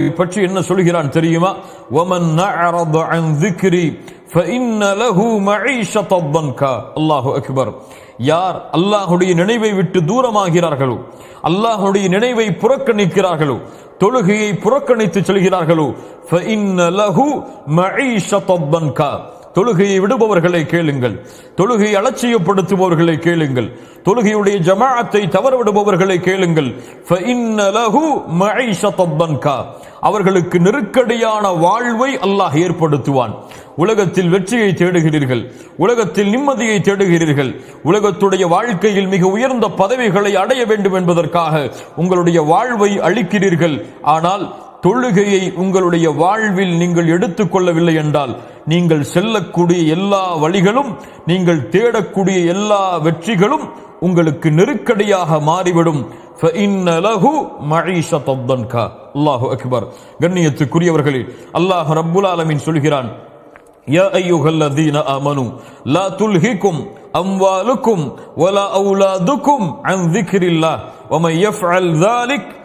பற்றி என்ன சொல்கிறான் தெரியுமா وَمَنْ أَعْرَضَ عَنْ ذِكْرِي فَإِنَّ لَهُ مَعِيشَةً ضَنْكَا அல்லாஹு அக்பர் யார் அல்லாஹுடைய நினைவை விட்டு தூரமாகிறார்களோ அல்லாஹுடைய நினைவை புறக்கணிக்கிறார்களோ தொழுகையை புறக்கணித்து செல்கிறார்களோ فَإِنَّ لَهُ مَعِيشَةً ضَنْكَا தொழுகையை விடுபவர்களை கேளுங்கள். தொழுகையை அலட்சியப்படுத்துபவர்களை கேளுங்கள். தொழுகையுடைய ஜமாஅத்தை தவறவிடுபவர்களை கேளுங்கள். அவர்களுக்கு நெருக்கடியான வாழ்வை அல்லாஹ் ஏற்படுத்துவான். உலகத்தில் வெற்றியை தேடுகிறீர்கள். உலகத்தில் நிம்மதியை தேடுகிறீர்கள். உலகத்துடைய வாழ்க்கையில் மிக உயர்ந்த பதவிகளை அடைய வேண்டும் என்பதற்காக உங்களுடைய வாழ்வை அளிக்கிறீர்கள். ஆனால் தொழுகையை உங்களுடைய வாழ்வில் நீங்கள் எடுத்துக்கொள்ளவில்லை என்றால் நீங்கள் செல்லக்கூடிய எல்லா வழிகளும் நீங்கள் தேடக்கூடிய எல்லா வெற்றிகளும் உங்களுக்கு நெருக்கடியாக மாறிவிடும் فَإِنَّ لَهُ مَعِيشَةً ضَنْكَا அல்லாஹு அக்பர் கண்ணியத்துக்குரியவர்களே அல்லாஹ் ரப்புல் ஆலமீன் சொல்கிறான் يا أيها الذين آمنوا لا تلهكم أموالكم ولا أولادكم عن ذكر الله ومن يفعل ذلك فأولئك هم الخاسرون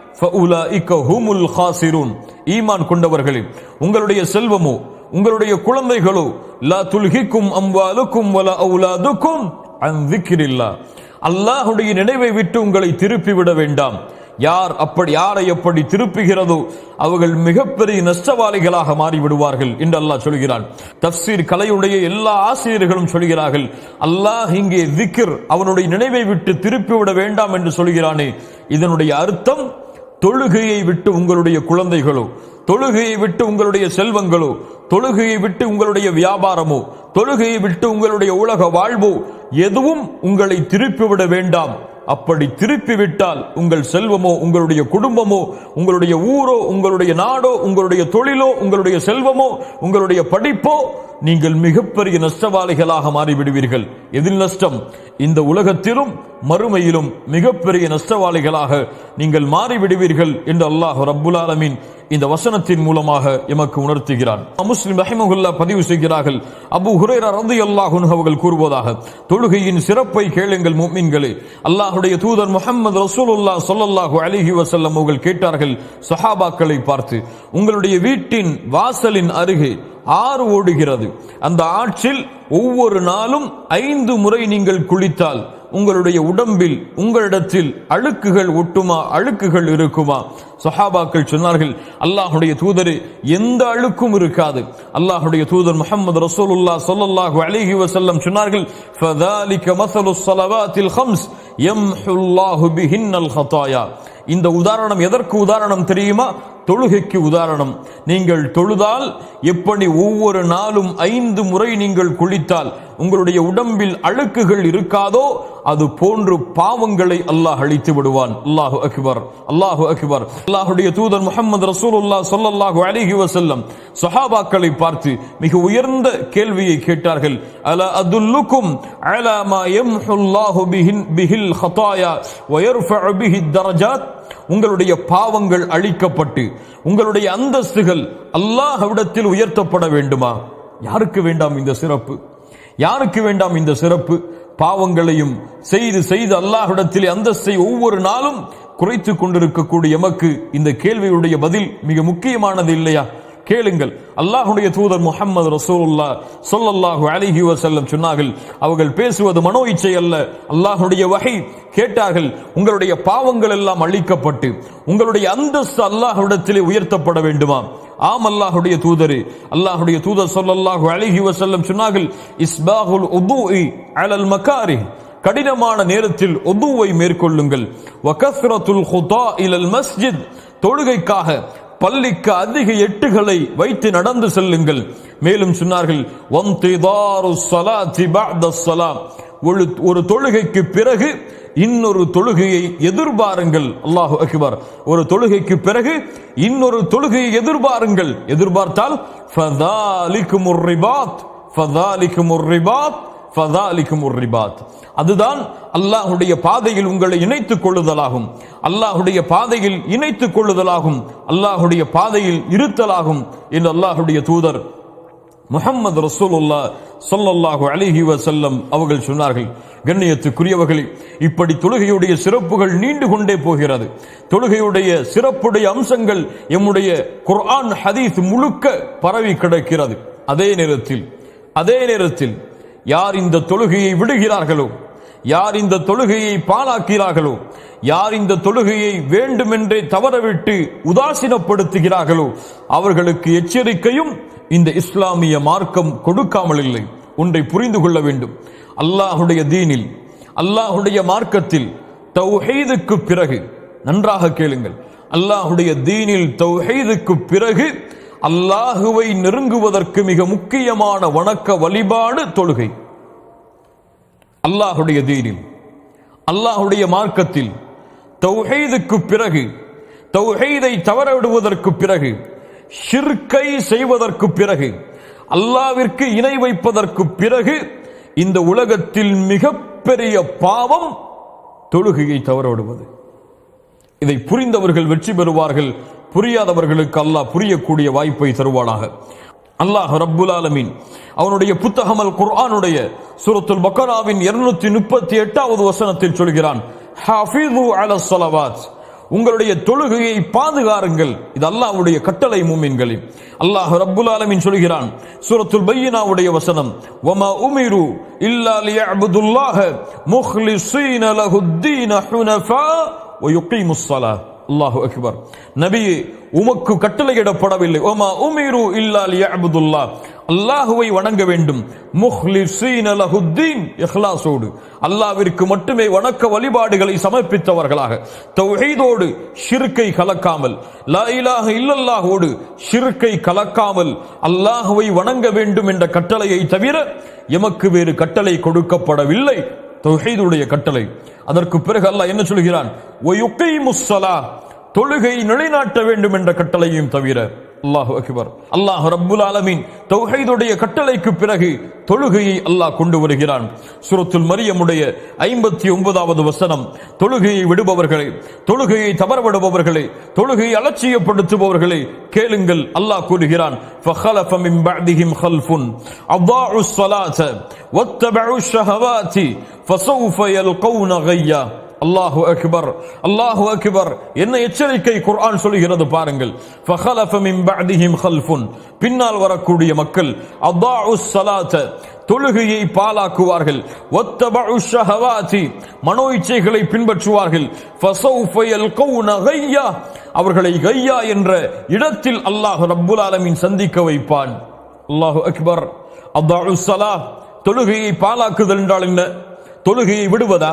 ஈமான் கொண்டவர்களே உங்களுடைய செல்வமோ உங்களுடைய குழந்தைகளோ லா துல்ஹிக்கும் அம்வாலுக்கும் வல அவுலாதுக்கும் அன் அல்லாஹுடைய நினைவை விட்டு உங்களை திருப்பிவிட வேண்டாம். யார் அப்படி யாரை எப்படி திருப்புகிறதோ அவர்கள் மிகப்பெரிய நஷ்டவாளிகளாக மாறிவிடுவார்கள் என்று அல்லாஹ் சொல்கிறான். தப்சீர் கலையுடைய எல்லா ஆசிரியர்களும் சொல்கிறார்கள் அல்லாஹ் இங்கே திக்கிர் அவனுடைய நினைவை விட்டு திருப்பி விட வேண்டாம் என்று சொல்கிறானே. இதனுடைய அர்த்தம் தொழுகையை விட்டு உங்களுடைய குழந்தைகளோ தொழுகையை விட்டு உங்களுடைய செல்வங்களோ தொழுகையை விட்டு உங்களுடைய வியாபாரமோ தொழுகையை விட்டு உங்களுடைய உலக வாழ்வோ எதுவும் உங்களை திருப்பிவிட வேண்டாம். அப்படி திருப்பி விட்டால் உங்கள் செல்வமோ உங்களுடைய குடும்பமோ உங்களுடைய ஊரோ உங்களுடைய நாடோ உங்களுடைய தொழிலோ உங்களுடைய செல்வமோ உங்களுடைய படிப்போ நீங்கள் மிகப்பெரிய நஷ்டவாளிகளாக மாறிவிடுவீர்கள். எதில் நஷ்டம்? இந்த உலகத்திலும் மறுமையிலும் மிகப்பெரிய நஷ்டவாளிகளாக நீங்கள் மாறிவிடுவீர்கள் என்று அல்லாஹ் ரப்புல் ஆலமீன் இந்த வசனத்தின் மூலமாக எமக்கு உணர்த்துகிறான். முஸ்லிம் ரஹிமகுல்லா பதிவு செய்கிறார்கள். அபு ஹுரேரா ரதி அல்லாஹுன் அவர்கள் கூறுவதாக தொழுகையின் சிறப்பை கேளுங்கள் முஃமின்களே அல்லாஹுடைய தூதர் முகமது ரசூலுல்லா சொல்லல்லாஹு அலிஹி வசல்லம் அவர்கள் கேட்டார்கள் சஹாபாக்களை பார்த்து உங்களுடைய வீட்டின் வாசலின் அருகே ஆறு ஓடுகிறது. அந்த ஆற்றில் ஒவ்வொரு நாளும் ஐந்து முறை நீங்கள் குளித்தால் உங்களுடைய உடம்பில் உங்களிடத்தில் அழுக்குகள் ஒட்டுமா? அழுக்குகள் இருக்குமா? சஹாபாக்கள் சொன்னார்கள் அல்லாஹுடைய தூதரு எந்த அழுக்கும் இருக்காது. அல்லாஹுடைய தூதர் முகமது ரசூலுல்லாஹ் சொல்லல்லாஹு அலிஹி வசல்லம் சொன்னார்கள் ஃபதாலிக மஸலு ஸலவாத்தில் ஹம்ஸ் யம்ஹுல்லாஹு பிஹின்னல் ஹதாயா இந்த உதாரணம் எதற்கு உதாரணம் தெரியுமா? தொழுகைக்கு உதாரணம். நீங்கள் தொழுதால் எப்படி ஒவ்வொரு நாளும் ஐந்து முறை நீங்கள் குளித்தால் உங்களுடைய உடம்பில் அழுக்குகள் இருக்காதோ அது போன்று பாவங்களை அல்லாஹ் அழித்து விடுவான். அல்லாஹு அக்பர். அல்லாஹு அக்பர். அல்லாஹுடைய தூதர் முகமது ரசூலுல்லாஹ் ஸல்லல்லாஹு அலைஹி வஸல்லம் சஹாபாக்களை பார்த்து மிக உயர்ந்த கேள்வியை கேட்டார்கள். அல அதுல்லுக்கும் அலா மா யம்ஹுல்லாஹு பிஹின் பிஹில் ஹதாயா வயர்ஃபஉ பிஹி தரஜாத் உங்களுடைய பாவங்கள் அழிக்கப்பட்டு உங்களுடைய அந்தஸ்துகள் அல்லாஹ்விடத்தில் உயர்த்தப்பட வேண்டுமா? யாருக்கு வேண்டாம் இந்த சிறப்பு? யாருக்கு வேண்டாம் இந்த சிறப்பு? பாவங்களையும் செய்து செய்து அல்லாஹிடத்தில் அந்தஸ்தை ஒவ்வொரு நாளும் குறைத்து கொண்டிருக்கக்கூடிய எமக்கு இந்த கேள்வியுடைய பதில் மிக முக்கியமானது இல்லையா? கேளுங்கள். அல்லாஹுடைய தூதர் முஹம்மது ரசூலுல்லா சொல்லல்லாஹு அலிஹி வசல்லம் சொன்னார்கள் அவர்கள் பேசுவது மனோ இச்சை அல்ல. அல்லாஹுடைய வகை கேட்டார்கள் உங்களுடைய பாவங்கள் எல்லாம் அழிக்கப்பட்டு உங்களுடைய அந்தஸ்து அல்லாஹ்விடத்திலே உயர்த்தப்பட வேண்டுமா ஆம் அல்லாஹுடைய தூதரு. அல்லாஹுடைய தூதர் சொல்லல்லாஹு அழகி வசல்லம் சொன்னார்கள் இஸ்பாஹுல் உதுஇ அலல் மக்காரி கடினமான நேரத்தில் ஒதுவை மேற்கொள்ளுங்கள். வகஸ்ரத்துல் ஹுதா இலல் மஸ்ஜித். தொழுகைக்காக பள்ளிக்கு அதிக எட்டுகளை வைத்து நடந்து செல்லுங்கள். மேலும் சொன்னார்கள் ஒரு ஒரு தொழுகைக்கு பிறகு இன்னொரு தொழுகையை எதிர்பாருங்கள். அல்லாஹு அக்பர். ஒரு தொழுகைக்கு பிறகு இன்னொரு தொழுகையை எதிர்பாருங்கள். எதிர்பார்த்தால் ஃபதாலிக்கும் ரிபாத் ஃபதாலிக்கும் ரிபாத் ஃபதாலிக்கும் ரிபாத். அதுதான் அல்லாஹுடைய பாதையில் உங்களை இணைத்துக் கொள்ளுதலாகும். அல்லாஹுடைய பாதையில் இணைத்துக் கொள்ளுதலாகும். அல்லாஹுடைய பாதையில் இருத்தலாகும். என்று அல்லாஹுடைய தூதர் முகம்மது ரசூலுல்லா சொல்லல்லாஹு அலிஹி வசல்லம் அவர்கள் சொன்னார்கள் கண்ணியத்துக்குரியவர்களே இப்படி தொழுகையுடைய சிறப்புகள் நீண்டு கொண்டே போகிறது. தொழுகையுடைய சிறப்புடைய அம்சங்கள் எம்முடைய குர்ஆன் ஹதீஸ் முழுக்க பரவி கிடக்கிறது. அதே நேரத்தில் அதே நேரத்தில் யார் இந்த தொழுகையை விடுகிறார்களோ யார் இந்த தொழுகையை பாழாக்கிறார்களோ யார் இந்த தொழுகையை வேண்டுமென்றே தவறவிட்டு உதாசீனப்படுத்துகிறார்களோ அவர்களுக்கு எச்சரிக்கையும் இந்த இஸ்லாமிய மார்க்கம் கொடுக்காமல் இல்லை. ஒன்றை புரிந்து கொள்ள வேண்டும். அல்லாஹுடைய தீனில் அல்லாஹுடைய மார்க்கத்தில் தௌஹீதுக்கு பிறகு நன்றாக கேளுங்கள். அல்லாஹுடைய தீனில் தௌஹீதுக்கு பிறகு அல்லாஹுவை நெருங்குவதற்கு மிக முக்கியமான வணக்க வழிபாடு தொழுகை. அல்லாஹுடைய தீனில் அல்லாஹுடைய மார்க்கத்தில் தௌஹீதுக்கு பிறகு தௌஹீதை தவறவிடுவதற்கு பிறகு ஷிர்கை செய்வதற்கு பிறகு அல்லாவிற்கு இணை வைப்பதற்கு பிறகு இந்த உலகத்தில் மிகப்பெரிய பாவம் தொழுகையை தவறவிடுவது. இதை புரிந்தவர்கள் வெற்றி பெறுவார்கள். புரியாதவர்களுக்கு அல்லாஹ் புரியக்கூடிய வாய்ப்பை தருவானாக. அல்லாஹ் ரப்புல் ஆலமீன். அவனுடைய புத்தகம் அல் குர்ஆனுடைய சூரத்துல் பக்கராவின் இருநூத்தி முப்பத்தி எட்டாவது வசனத்தில் சொல்கிறான் ஹாஃபிது அல ஸலவாத் உங்களுடைய தொழுகையை பாதுகாருங்கள். இது அல்லாஹ்வுடைய கட்டளை மூமின்களே. அல்லாஹ் ரப்புல் ஆலமின் சொல்கிறான் சூரத்துல் பையினாவுடைய வசனம் வமா உமிரு இல்லா லியஅபுதுல்லாஹ முஹ்லிஸீன லஹுத்தீன ஹுனஃபா வயுகீமுஸ் ஸலாத் அல்லாஹு அக்பர் நபி உமக்கு கட்டளையிடப்படவில்லை. ஓமா உமிரு இல்லா யஅபுதுல்லா அல்லாஹுவை வணங்க வேண்டும். முஹ்லிஸீன லஹுத்தீன் இஹ்லாஸோடு. அல்லாஹ்விற்கு மட்டுமே வணக்க வழிபாடுகளை சமர்ப்பித்தவர்களாக. தௌஹீதோடு ஷிர்கை கலக்காமல். லா இலாஹ இல்லல்லாஹோடு ஷிர்கை கலக்காமல் அல்லாஹுவை வணங்க வேண்டும் என்ற கட்டளையை தவிர எமக்கு வேறு கட்டளை கொடுக்கப்படவில்லை. தொகைதுடைய கட்டளை. அதற்கு பிறகு அல்லாஹ் என்ன சொல்கிறான்? ஒயுக்கைமுஸ் முஸ்ஸலா தொழுகை நிலைநாட்ட வேண்டும் என்ற கட்டளையும் தவிர அல்லாஹு அக்பர் அல்லாஹ் ரப்புல் ஆலமீன் தௌஹீதுடைய கட்டளைக்கு பிறகு தொழுகையை அல்லாஹ் கொண்டு வருகிறான் சூரத்துல் மரியமுடைய ஐம்பத்தி ஒன்பதாவது வசனம் தொழுகையை விடுபவர்களே தொழுகையை தவறவிடுபவர்களே தொழுகையை அலட்சியப்படுத்துபவர்களே கேளுங்கள் அல்லாஹ் கூறுகிறான் فخلف من بعدهم خلف أضاعوا الصلاة واتبعوا الشهوات فسوف يلقون غيا அல்லாஹு அக்பர் அல்லாஹு அக்பர். என்ன எச்சரிக்கை குர்ஆன் சொல்கிறது பாருங்கள். ஃபஹலஃப மின் பஅதிஹிம் ஹல்ஃபுன் பின்னால் வரக்கூடிய மக்கள் அதாஉ ஸலாத தொழுகையை பாலாக்குவார்கள் வத்தபஉ ஷஹவாதி மனோ இச்சைகளை பின்பற்றுவார்கள். ஃபஸௌஃப யல்கௌன கையா அவர்களை கையா என்ற இடத்தில் அல்லாஹ் ரப்புல் ஆலமீன் சந்திக்க வைப்பான். அல்லாஹு அக்பர். அதாஉ ஸலா தொழுகையை பாலாக்குதல் என்றால் என்ன? தொழுகையை விடுவதா?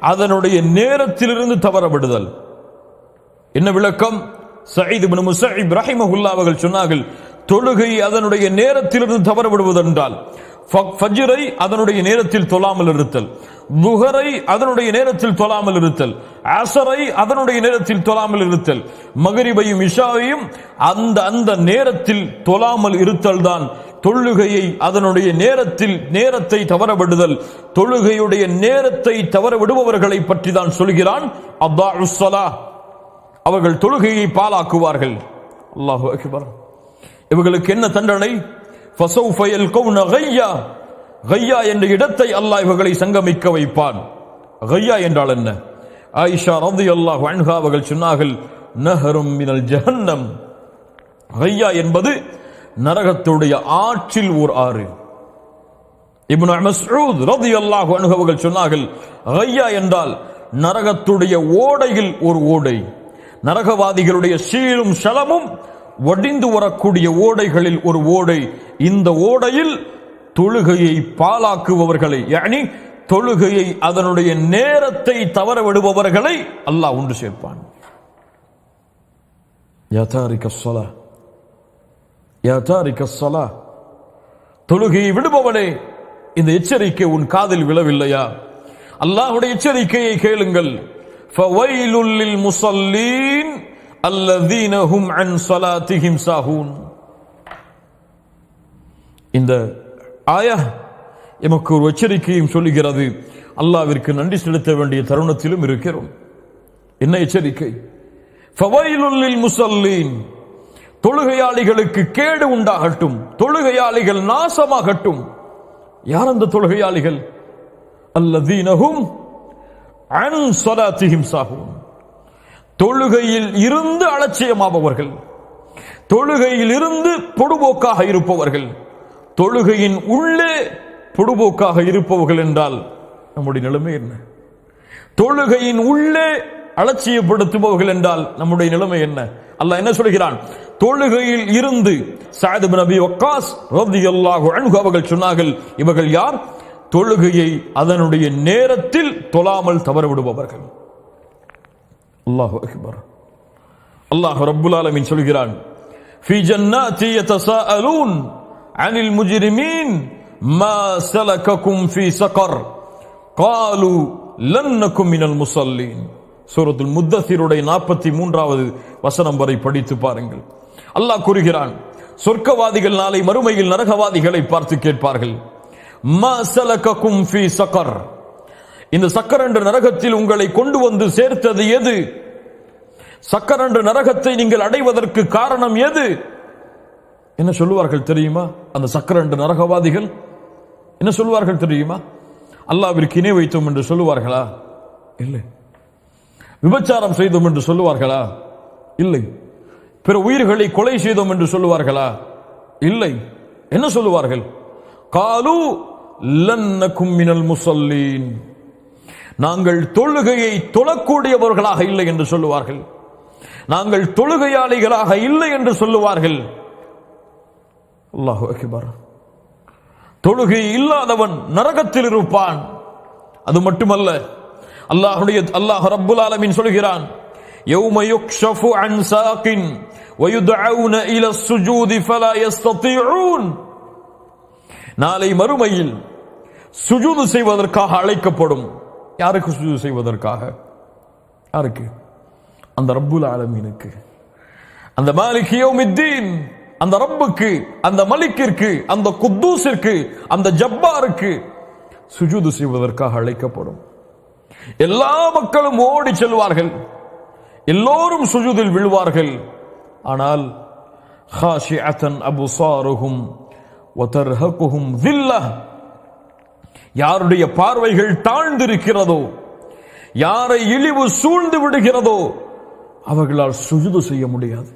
அதனுடைய நேரத்திலிருந்து தவறப்படுதல் என்ன விளக்கம்? சயீத் இப்னு முஸைப் ரஹிமஹுல்லா அவர்கள் சொன்னார்கள் தொழுகை அதனுடைய நேரத்திலிருந்து தவறவிடுவது என்றால் ஃபஜ்ரை அதனுடைய நேரத்தில் தொழாமல் இருத்தல் துஹரை அதனுடைய நேரத்தில் தொழாமல் இருத்தல் அசரை அதனுடைய நேரத்தில் தொழாமல் இருத்தல் மகரிபையும் இஷாவையும் அந்த அந்த நேரத்தில் தொழாமல் இருத்தல் தான் தொழுகையை அதனுடைய நேரத்தில் நேரத்தை தவறவிடுதல் தொழுகையுடைய நேரத்தை தவறவிடுபவர்களை பற்றி தான் சொல்கிறான். அப்தா உஸ்ஸலா அவர்கள் தொழுகையை பாலாக்குவார்கள் அல்லாஹு அக்பர். இவர்களுக்கு என்ன தண்டனை? ஃபசௌஃப யல்கௌன கையா. கையா என்ற இடத்தை அல்லாஹ் இவர்களை சங்கமிக்க வைப்பான். கையா என்றால் என்ன? ஆயிஷா ரலியல்லாஹு அன்ஹா அவர்கள் சொன்னார்கள் நஹரும் மினல் ஜஹன்னம். கையா என்பது நரகத்துடைய ஆற்றில் ஓர் ஆறு. இப்னு மஸ்ஊத் ரலியல்லாஹு அன்ஹு அவர்கள் சொன்னார்கள் கையா என்றால் நரகத்துடைய ஓடையில் ஒரு ஓடை. நரகவாதிகளுடைய சீலும் சலமும் வடிந்து வரக்கூடிய ஓடைகளில் ஒரு ஓடை. இந்த ஓடையில் தொழுகையை பாலாக்குபவர்களை யானி தொழுகையை அதனுடைய நேரத்தை தவற விடுபவர்களை அல்லாஹ் ஒன்று சேர்ப்பான். யதாரிக்க சொலா ஸலா தொழுகையை விடுபவனே இந்த எச்சரிக்கை உன் காதில் விழவில்லையா? அல்லாஹுடைய எச்சரிக்கையை கேளுங்கள். ஃபவைலுல் லில் அன் ஸலாத்திஹிம் சாஹூன். இந்த ஆயா எமக்கு ஒரு எச்சரிக்கையும் சொல்லுகிறது. அல்லாவிற்கு நன்றி செலுத்த வேண்டிய தருணத்திலும் இருக்கிறோம். என்ன எச்சரிக்கை? ஃபவைலுல் முசல்லீன் தொழுகையாளிகளுக்கு கேடு உண்டாகட்டும். தொழுகையாளிகள் நாசமாகட்டும். யார் அந்த தொழுகையாளிகள்? அல்லதீனகும் அன் ஸலாத்திஹிம் தொழுகையில் இருந்து அலட்சியமாபவர்கள். தொழுகையில் இருந்து பொடுபோக்காக இருப்பவர்கள். தொழுகையின் உள்ளே பொடுபோக்காக இருப்பவர்கள் என்றால் நம்முடைய நிலைமை என்ன? தொழுகையின் உள்ளே அலட்சியப்படுத்துபவர்கள் என்றால் நம்முடைய நிலைமை என்ன அல்லாஹ் என்ன சொல்கிறான் தொழுகையில் இருந்து சாயது நபி வக்காஸ் ரலியல்லாஹு அன்ஹு அவர்கள் சொன்னார்கள் இவர்கள் யார் தொழுகையை அதனுடைய நேரத்தில் தொழாமல் தவற விடுபவர்கள் அல்லாஹு அக்பர் அல்லாஹ் ரப்புல் ஆலமீன் சொல்கிறான் في جنات يتساءلون عن المجرمين ما سلككم في سقر قالوا لن نكن من المصلين சூரத்துல் முத்தசீருடைய நாற்பத்தி மூன்றாவது வசனம் வரை படித்து பாருங்கள். அல்லாஹ் கூறுகிறான் சொர்க்கவாதிகள் நாளை மறுமையில் நரகவாதிகளை பார்த்து கேட்பார்கள். சக்கர். இந்த சக்கர் என்ற நரகத்தில் உங்களை கொண்டு வந்து சேர்த்தது எது? சக்கர் என்ற நரகத்தை நீங்கள் அடைவதற்கு காரணம் எது? என்ன சொல்லுவார்கள் தெரியுமா? அந்த சக்கர என்ற நரகவாதிகள் என்ன சொல்லுவார்கள் தெரியுமா? அல்லாவிற்கு இணை வைத்தோம் என்று சொல்லுவார்களா? இல்லை. விபச்சாரம் செய்தோம் என்று சொல்லுவார்களா? இல்லை. பிற உயிர்களை கொலை செய்தோம் என்று சொல்லுவார்களா? இல்லை. என்ன சொல்லுவார்கள்? காலு லன்னக்கும் மினல் முசல்லீன். நாங்கள் தொழுகையை தொழக்கூடியவர்களாக இல்லை என்று சொல்லுவார்கள். நாங்கள் தொழுகையாளிகளாக இல்லை என்று சொல்லுவார்கள். அல்லாஹு தொழுகை இல்லாதவன் நரகத்தில் இருப்பான். அது மட்டுமல்ல அல்லாஹுடைய அல்லாஹ் ரப்புல் ஆலமீன் சொல்கிறான் يوم يكشف عن ساق ويدعون إلى السجود فلا يستطيعون நாளை மறுமையில் சுஜூது செய்வதற்காக அழைக்கப்படும் யாருக்கு சுஜூது செய்வதற்காக யாருக்கு அந்த ரப்புல் ஆலமீனுக்கு அந்த மாலிக் யௌமித்தீன் அந்த ரப்புக்கு அந்த மலிக்கிற்கு அந்த குத்தூசிற்கு அந்த ஜப்பாருக்கு சுஜூது செய்வதற்காக அழைக்கப்படும் எல்லா மக்களும் ஓடி செல்வார்கள். எல்லோரும் சுஜுதில் விழுவார்கள். ஆனால் ஹாஷிஅத்தன் அபுசாருஹும் ஒத்தர்ஹகுகும் தில்லஹ் யாருடைய பார்வைகள் தாழ்ந்திருக்கிறதோ யாரை இழிவு சூழ்ந்து விடுகிறதோ அவர்களால் சுஜுது செய்ய முடியாது.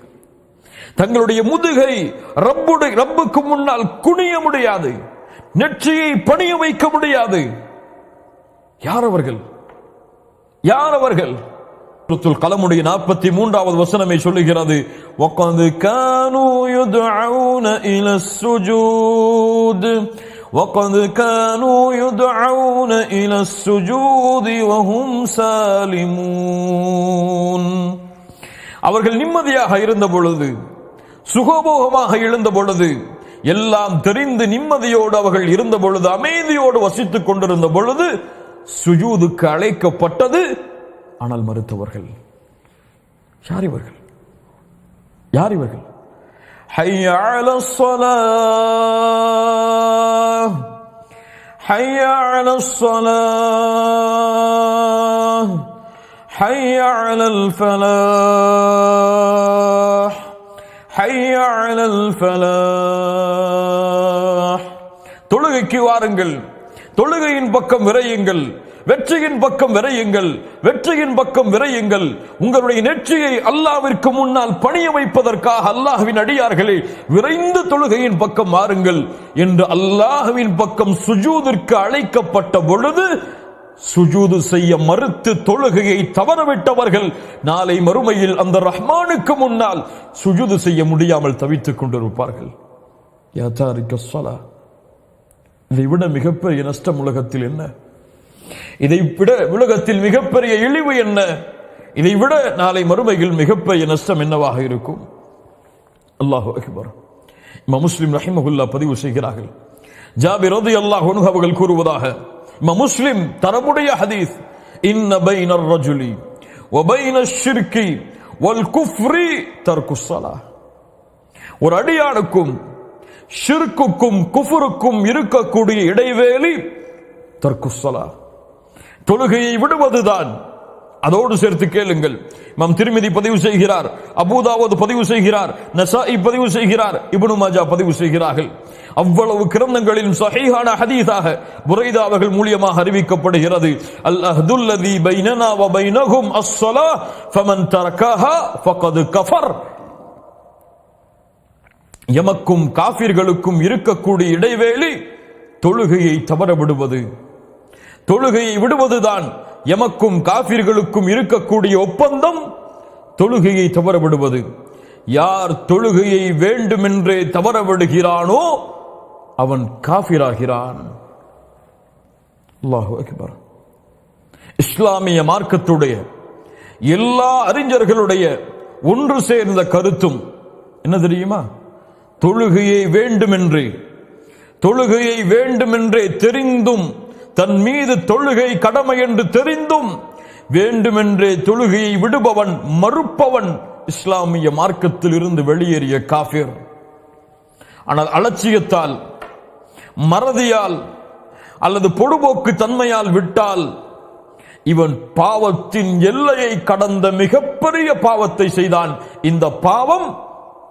தங்களுடைய முதுகை ரப்புடைய ரப்புக்கு முன்னால் குனிய முடியாது. நெற்றியை பணிய வைக்க முடியாது. யார் அவர்கள்? யார் அவர்கள் சூரத்துல் கலமுடைய நாற்பத்தி மூன்றாவது வசனமே சொல்லுகிறது وَقَدْ كَانُوا يُدْعَوْنَ إِلَى السُّجُودِ وَقَدْ كَانُوا يُدْعَوْنَ إِلَى السُّجُودِ وَهُمْ سَالِمُونَ அவர்கள் நிம்மதியாக இருந்த பொழுது சுகபோகமாக எழுந்த பொழுது எல்லாம் தெரிந்து நிம்மதியோடு அவர்கள் இருந்த பொழுது அமைதியோடு வசித்துக் கொண்டிருந்த பொழுது சுஜூதுக்கு அழைக்கப்பட்டது ஆனால் மறுத்தவர்கள் யார் இவர்கள் யார் இவர்கள் حي على الصلاة حي على الصلاة حي على الفلاح حي على الفلاح தொழுகைக்கு வாருங்கள் தொழுகையின் பக்கம் விரையுங்கள் வெற்றியின் பக்கம் விரையுங்கள் வெற்றியின் பக்கம் விரையுங்கள். உங்களுடைய நெற்றியை அல்லாவிற்கு முன்னால் பணிய வைப்பதற்காக அல்லாஹுவின் அடியார்களே விரைந்து தொழுகையின் பக்கம் மாறுங்கள் என்று அல்லாஹுவின் பக்கம் சுஜூதிற்கு அழைக்கப்பட்ட பொழுது சுஜூது செய்ய மறுத்து தொழுகையை தவறவிட்டவர்கள் நாளை மறுமையில் அந்த ரஹ்மானுக்கு முன்னால் சுஜூது செய்ய முடியாமல் தவித்துக் கொண்டிருப்பார்கள். யா சொலா. இதை விட மிகப்பெரிய நஷ்டம் உலகத்தில் என்ன? இதை விட உலகத்தில் மிகப்பெரிய இழிவு என்ன? இதை விட நாளை மறுமையில் மிகப்பெரிய நஷ்டம் என்னவாக இருக்கும்? அல்லாஹு அக்பர். முஸ்லிம் ரஹிமகுல்லா பதிவு செய்கிறார்கள். ஜாபிர் அல்லாஹ் அவர்கள் கூறுவதாக இம்மா முஸ்லிம் தரமுடைய ஹதீஸ் இன்ன பைனர் ரஜுலி ஒபைன ஷிர்கி வல் குஃப்ரி ஒரு அடியானுக்கும் ஷிர்க்குக்கும் குஃபுருக்கும் இருக்கக்கூடிய இடைவேளி தர்க்குசலா தொழுகையை விடுவதுதான். அதோடு சேர்த்து கேளுங்கள். மம் திருமதி பதிவு செய்கிறார் அபூதாவது பதிவு செய்கிறார் நசாஇ பதிவு செய்கிறார் இப்னு மாஜா பதிவு செய்கிறார்கள். அவ்வளவு கிரந்தங்களிலும் சஹீஹான ஹதீஸாக புரைதா அவர்கள் மூலியமாக அறிவிக்கப்படுகிறது. அல் அஹ்துல்லதி பைனனா வ பைனஹும் அஸ்ஸலா ஃபமன் தரக்கஹா ஃபகத் கஃபர். எமக்கும் காபிர்களுக்கும் இருக்கக்கூடிய இடைவேளை தொழுகையை தவற விடுவது தொழுகையை விடுவதுதான் எமக்கும் காபிர்களுக்கும் இருக்கக்கூடிய ஒப்பந்தம். தொழுகையை தவற விடுவது யார் தொழுகையை வேண்டுமென்றே தவற விடுகிறானோ அவன் காபிராகிறான் இஸ்லாமிய மார்க்கத்துடைய எல்லா அறிஞர்களுடைய ஒன்று சேர்ந்த கருத்தும் என்ன தெரியுமா? தொழுகையை வேண்டுமென்றே தொழுகையை வேண்டுமென்றே தெரிந்தும் தன் மீது தொழுகை கடமை என்று தெரிந்தும் வேண்டுமென்றே தொழுகையை விடுபவன் மறுப்பவன் இஸ்லாமிய மார்க்கத்தில் இருந்து வெளியேறிய காஃபிர். ஆனால் அலட்சியத்தால் மறதியால் அல்லது பொடுபோக்கு தன்மையால் விட்டால் இவன் பாவத்தின் எல்லையை கடந்த மிகப்பெரிய பாவத்தை செய்தான். இந்த பாவம்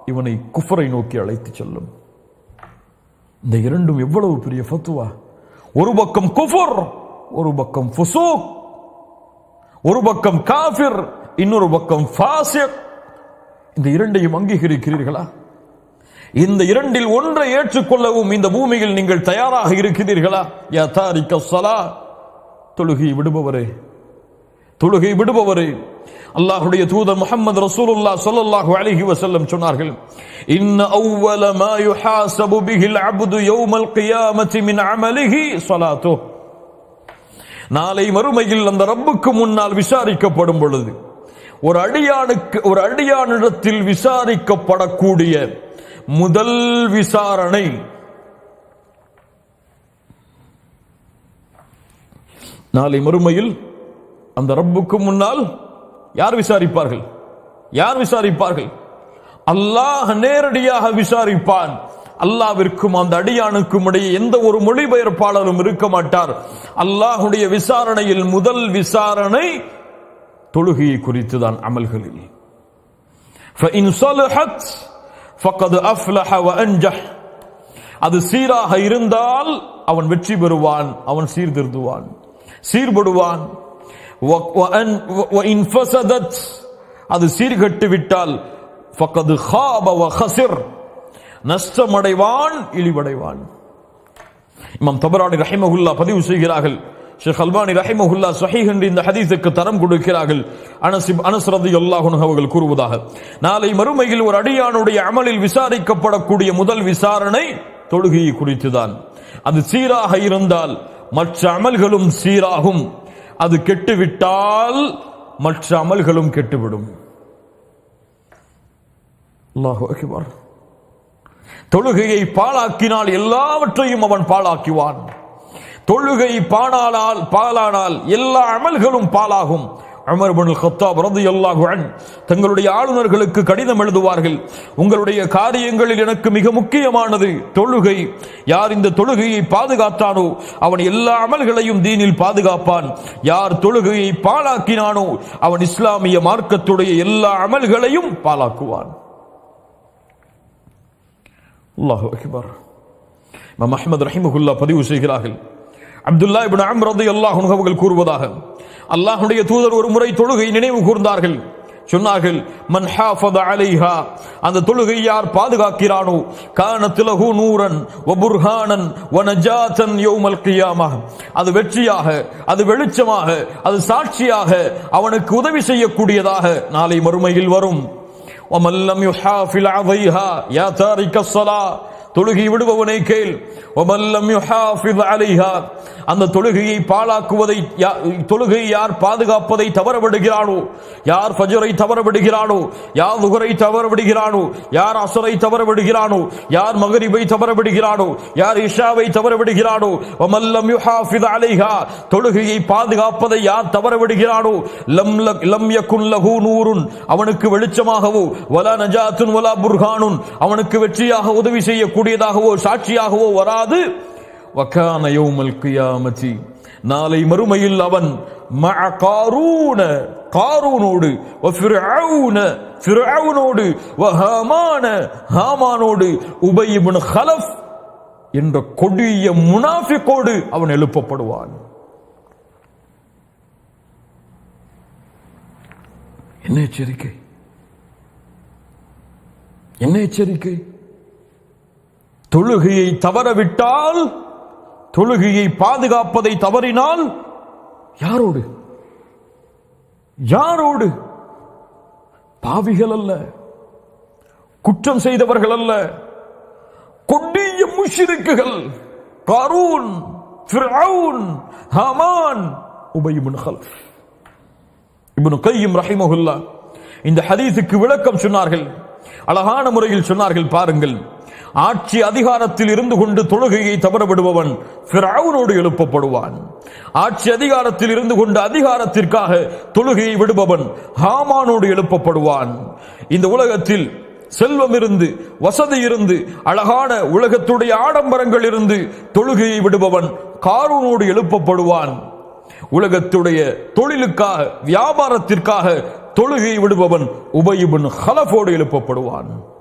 இவனை குஃபரை நோக்கி அழைத்து செல்லும். இந்த இரண்டும் எவ்வளவு பெரிய ஃபத்துவா? ஒரு பக்கம் குஃபர் ஒரு பக்கம் ஃபுசூக் ஒரு பக்கம் காஃபிர் இன்னொரு பக்கம் ஃபாசிர் இந்த இரண்டையும் அங்கீகரிக்கிறீர்களா? இந்த இரண்டில் ஒன்றை ஏற்றுக்கொள்ளவும் இந்த பூமியில் நீங்கள் தயாராக இருக்கிறீர்களா? யதாரிக்க சலா. தொழுகை விடுபவரே தொழுகை விடுபவரே அல்லாஹுடைய தூதர் முகமது ரசூலுல்லா சொல்லல்லாஹு அலிஹி வசல்லம் சொன்னார்கள் இன்ன அவ்வல மா யுஹாசபு பிஹில் அப்து யௌமல் கியாமத்தி மின் அமலிஹி ஸலாத்து நாளை மறுமையில் அந்த ரப்புக்கு முன்னால் விசாரிக்கப்படும் பொழுது ஒரு அடியானுக்கு ஒரு அடியானிடத்தில் விசாரிக்கப்படக்கூடிய முதல் விசாரணை நாளை மறுமையில் அந்த ரப்புக்கு முன்னால் யார் விசாரிப்பார்கள்? யார் விசாரிப்பார்கள்? அல்லாஹ் நேரடியாக விசாரிப்பான். அல்லாவிற்கும் அந்த அடியானுக்கும் இடையே எந்த ஒரு மொழிபெயர்ப்பாளரும் இருக்க மாட்டார். அல்லாஹுடைய விசாரணையில் முதல் விசாரணை தொழுகையை குறித்து தான் அமல்களில் அது சீராக இருந்தால் அவன் வெற்றி பெறுவான் அவன் சீர்திருத்துவான் சீர்படுவான். அது சீர்கட்டு விட்டால் ஃபக்கது ஹாப நஷ்டமடைவான் இழிவடைவான். இமாம் தபரானி ரஹிமஹுல்லா பதிவு செய்கிறார்கள். ஷேக் அல்பானி ரஹிமஹுல்லா சஹீஹ் என்று இந்த ஹதீஸுக்கு தரம் கொடுக்கிறார்கள். அனசிப் அனஸ்ரதி அல்லாஹுன் அவர்கள் கூறுவதாக. நாளை மறுமையில் ஒரு அடியானுடைய அமலில் விசாரிக்கப்படக்கூடிய முதல் விசாரணை தொழுகையை குறித்துதான். அது சீராக இருந்தால் மற்ற அமல்களும் சீராகும். அது கெட்டுவிட்டால் மற்ற அமல்களும் கெட்டுவிடும். தொழுகையை பாழாக்கினால் எல்லாவற்றையும் அவன் பாழாக்குவான். தொழுகை பாணானால் பாலானால் எல்லா அமல்களும் பாழாகும். அமர்பனுல் பின் கத்தாப் ரலியல்லாஹு அன் தங்களுடைய ஆளுநர்களுக்கு கடிதம் எழுதுவார்கள். உங்களுடைய காரியங்களில் எனக்கு மிக முக்கியமானது தொழுகை. யார் இந்த தொழுகையை பாதுகாத்தானோ அவன் எல்லா அமல்களையும் தீனில் பாதுகாப்பான். யார் தொழுகையை பாழாக்கினானோ அவன் இஸ்லாமிய மார்க்கத்துடைய எல்லா அமல்களையும் பாழாக்குவான். அல்லாஹ் அக்பர். இமாம் பதிவு செய்கிறார்கள். அப்துல்லா இப்னு அம்ரது அல்லாஹ் அவர்கள் கூறுவதாக அல்லாஹ்வுடைய தூதர் ஒரு முறை தொழுகை நினைவு கூர்ந்தார்கள் சொன்னார்கள் மன் ஹாஃபத அலைஹா அந்த தொழுகை யார் பாதுகாக்கிறானோ கானத் லஹு நூரன் வ புர்ஹானன் வ நஜாத்தன் யௌமல் கியாமah அது வெற்றியாக அது வெளிச்சமாக அது சாட்சியாக அவனுக்கு உதவி செய்யக்கூடியதாக நாளை மறுமையில் வரும் ومن لم يحافظ عليها يا تارك الصلاة தொழுகி விடுபவனை கேள். ஒமல்லம் யுஹாஃபிஸ் அலைஹா அந்த தொழுகையை பாழாக்குவதை தொழுகை தொழுகையை யார் பாதுகாப்பதை தவற விடுகிறானோ யார் ஃபஜரை தவற விடுகிறானோ யார் நுகரை தவற விடுகிறானோ யார் அசரை தவற விடுகிறானோ யார் மகரிபை தவற விடுகிறானோ யார் இஷாவை தவற விடுகிறானோ ஒமல்லம் யுஹாஃபிஸ் அலைஹா தொழுகையை பாதுகாப்பதை யார் தவற விடுகிறானோ லம் லக்- லம் யகுன் லஹு நூருன் அவனுக்கு வெளிச்சமாகவோ. வலா நஜாத்துன் வலா புர்ஹானுன் அவனுக்கு வெற்றியாக உதவி சொல்லக்கூடியதாகவோ சாட்சியாகவோ வராது. வக்கான யௌமல் கியாமதி. நாளை மறுமையில் அவன் காரூன காரூனோடு வ ஃபிர்அவுன ஹாமானோடு உபய் ஹலஃப் என்ற கொடிய முனாஃபிக்கோடு அவன் எழுப்பப்படுவான். என்ன எச்சரிக்கை? என்ன எச்சரிக்கை? தொழுகையை தவறவிட்டால் தொழுகையை பாதுகாப்பதை தவறினால் யாரோடு? யாரோடு? பாவிகள் அல்ல. குற்றம் செய்தவர்கள் அல்ல. கொடிய முஷிருக்குகள். காரூன் ஃபிர்அவுன் ஹமான் உபய் இப்னு இப்னு கையும் ரஹிமஹுல்லா இந்த ஹதீஸுக்கு விளக்கம் சொன்னார்கள். அழகான முறையில் சொன்னார்கள் பாருங்கள். ஆட்சி அதிகாரத்தில் இருந்து கொண்டு தொழுகையை தவற விடுபவன் எழுப்பப்படுவான். ஆட்சி அதிகாரத்தில் இருந்து கொண்டு அதிகாரத்திற்காக தொழுகையை விடுபவன் ஹாமானோடு எழுப்பப்படுவான். இந்த உலகத்தில் செல்வம் இருந்து வசதி இருந்து அழகான உலகத்துடைய ஆடம்பரங்கள் இருந்து தொழுகையை விடுபவன் காரூனோடு எழுப்பப்படுவான். உலகத்துடைய தொழிலுக்காக வியாபாரத்திற்காக தொழுகை விடுபவன் உபயிபின் ஹலஃபோடு எழுப்பப்படுவான்.